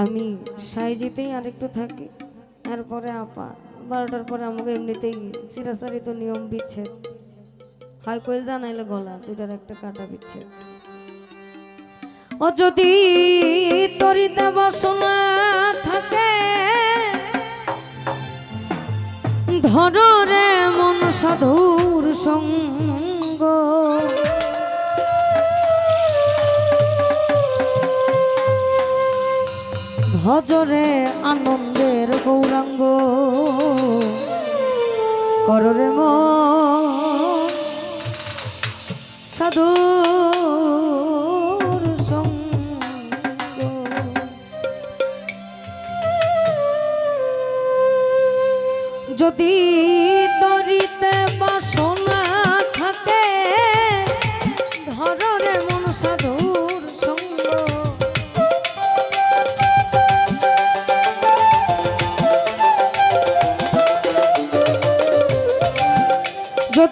আমি সাইজিতেই আরেকটু থাকি। তারপরে আপা, বারোটার পরে আমাকে এমনিতেই চিরাচারি তো নিয়ম বিচ্ছেদ। হয় কইল জানাইলে গলা দুটার একটা কাটা বিচ্ছেদ। ও যদি তরিতে বাসনা থাকে, ধর রে মন সাধুর সঙ্গ। ভজরে আনন্দের গৌরাঙ্গ। কররে ম সঙ্গ যদি তরিতে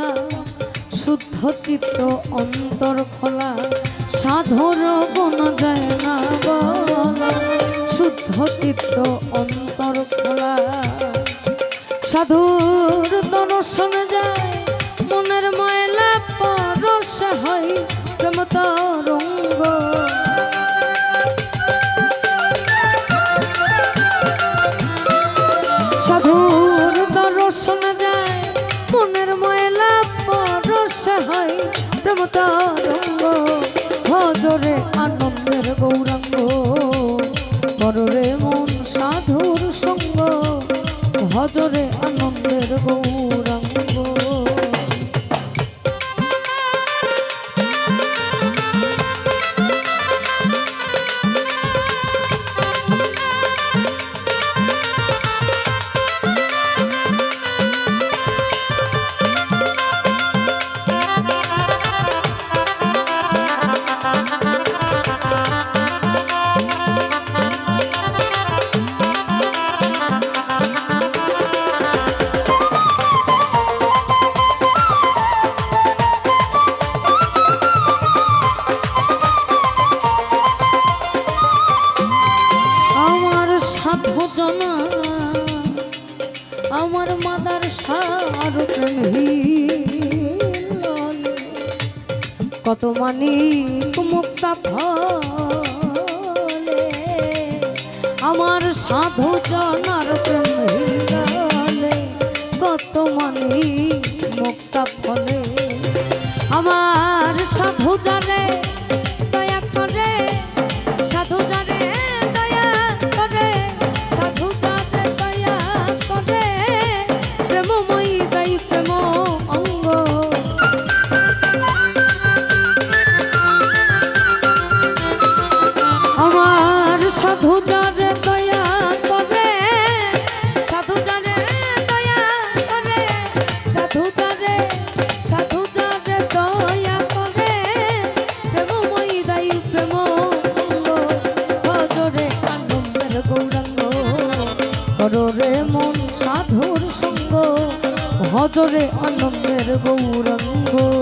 না শুদ্ধ চিত্ত অন্তর খোলা, সাধুর বন যায় না বলা, শুদ্ধ চিত্ত অন্তর খোলা। সাধুর দর্শন যায় মনের ময়লা সাধু জনা আমার মাদার সার। কত মানি মুক্তা ফলে আমার সাধু জনার দেখো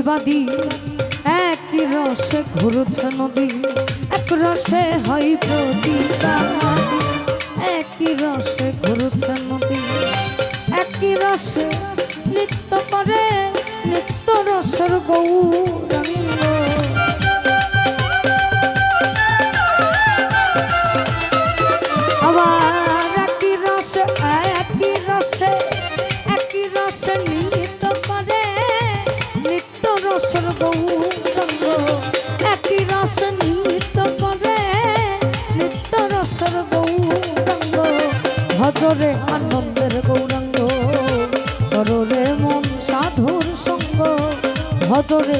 প্রতিবাদী একই রসে ঘুরছে নদী, এক রসে হয় প্রতিবাদী। একই রসে ঘুরছে নদী, একই রসে নৃত্য করে, নৃত্য রসের গৌরাঙ্গ ভজরে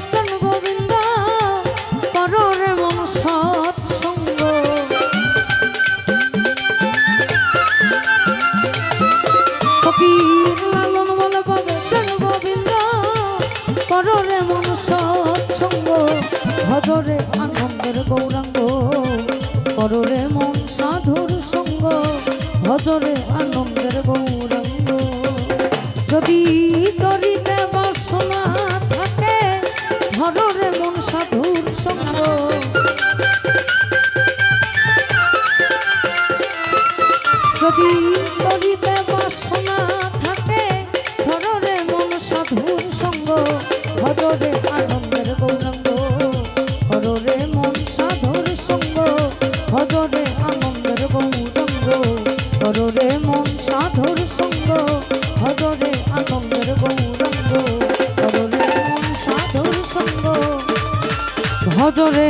ভজরে আনন্দের গৌরাঙ্গ। যদি তরিতে বাসনা থাকে ধররে মন সাধুর সঙ্গ। যদি ভজরে